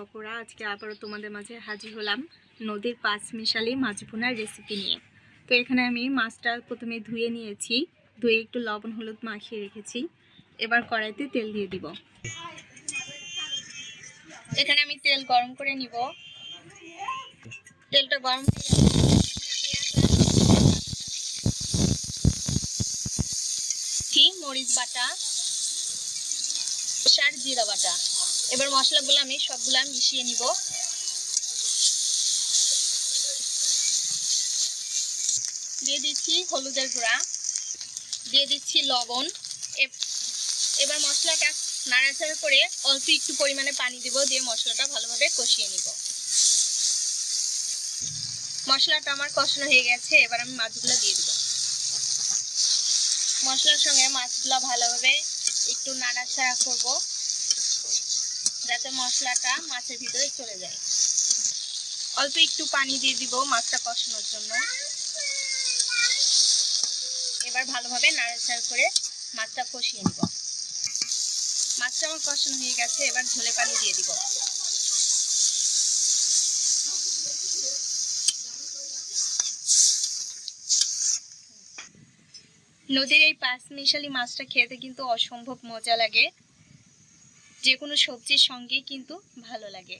অপরা আজকে আবারও তোমাদের মাঝে হাজির হলাম নদীর পাঁচ মিশালি মাছ ভুনার রেসিপি নিয়ে। তো এখানে আমি মাছটা প্রথমে ধুয়ে নিয়েছি, ধুয়ে একটু লবণ, হলুদ মাখিয়ে রেখেছি। এবার কড়াইতে তেল দিয়ে দিব। এখানে আমি তেল গরম করে নিব। তেলটা গরম মরিচ বাটা সার জিরা বাটা। এবার মশলাগুলো আমি সবগুলা মিশিয়ে নিব। দিয়ে দিচ্ছি হলুদের গুঁড়া। দিয়ে দিচ্ছি লবণ। এবার মশলাটা নাড়াচাড়া করে অল্প একটু পরিমাণে পানি দিব দিয়ে মশলাটা ভালোভাবে কষিয়ে নিব। মশলাটা আমার কষানো হয়ে গেছে, এবার আমি মাছগুলো দিয়ে দিব। মশলার সঙ্গে মাছগুলো ভালোভাবে একটু নাড়াচাড়া করব। যাতে মশলাটা মাছের ভিতরে চলে যায়। অল্প একটু পানি দিয়ে দিব মাছটা কষানোর জন্য। এবার ভালোভাবে নাড়াচাড়া করে মাছটা কষিয়ে নিব। মাছটা আমার কষানো হয়ে গেছে, এবার ঝোলে পানি দিয়ে দিব। নদীর এই পাঁচ মিশালি মাছটা খেতে কিন্তু অসম্ভব মজা লাগে। যে কোনো সবজির সঙ্গেই কিন্তু ভালো লাগে।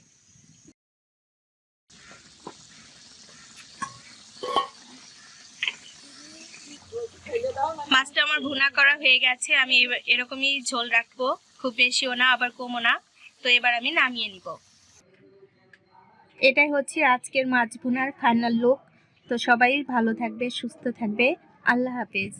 মাছটা আমার ভুনা করা হয়ে গেছে, আমি এরকমই ঝোল রাখব, খুব বেশিও না, আবার কমও না। তো এবার আমি নামিয়ে নিব। এটাই হচ্ছে আজকের মাছ ভুনার ফাইনাল লুক তো সবাই ভালো থাকবে, সুস্থ থাকবে। আল্লাহ হাফেজ।